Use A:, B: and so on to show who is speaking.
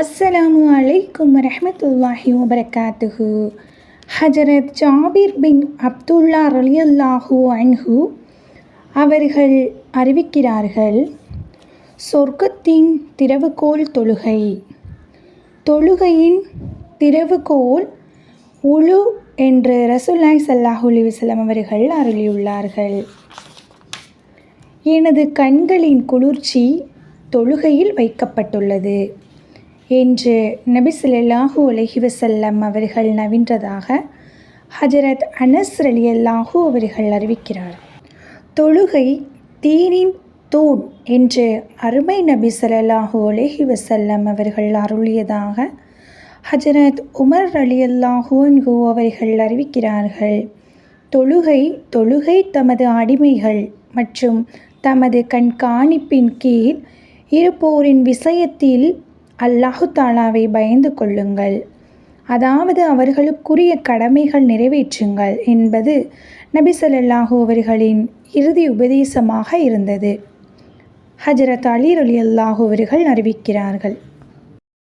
A: அஸ்ஸலாமு அலைக்கும் வரஹ்மத்துல்லாஹி வபரகாத்துஹு. ஹஜரத் ஜாபிர் பின் அப்துல்லா ரலியல்லாஹு அன்ஹு அவர்கள் அறிவிக்கிறார்கள் சொர்க்கத்தின் திறவுகோல் தொழுகை. தொழுகையின் திறவுகோல் உழு என்று ரசூல்லாய் சல்லாஹூ அலிவசலம் அவர்கள் அருளியுள்ளார்கள். எனது கண்களின் குளிர்ச்சி தொழுகையில் வைக்கப்பட்டுள்ளது. என்று நபி ஸல்லல்லாஹு அலைஹி அவர்கள் நவின்றதாக ஹஜரத் அனஸ் ரலியல்லாஹு அவர்கள் அறிவிக்கிறார். தொழுகை தீனின் தூண் என்று அருமை நபி ஸல்லல்லாஹு உலகி வசல்லம் அவர்கள் அருளியதாக ஹஜரத் உமர் ரலியல்லாஹு அன்ஹு அவர்கள் அறிவிக்கிறார்கள். தொழுகை தொழுகை தமது அடிமைகள் மற்றும் தமது கண்காணிப்பின் கீழ் இருப்போரின் விஷயத்தில் அல்லாஹு தாலாவை பயந்து கொள்ளுங்கள். அதாவது அவர்களுக்குரிய கடமைகள் நிறைவேற்றுங்கள் என்பது நபி ஸல்லல்லாஹு அவர்களின் இறுதி உபதேசமாக இருந்தது. ஹஜரத் அலி அலி அல்லாஹு அவர்கள் அறிவிக்கிறார்கள்.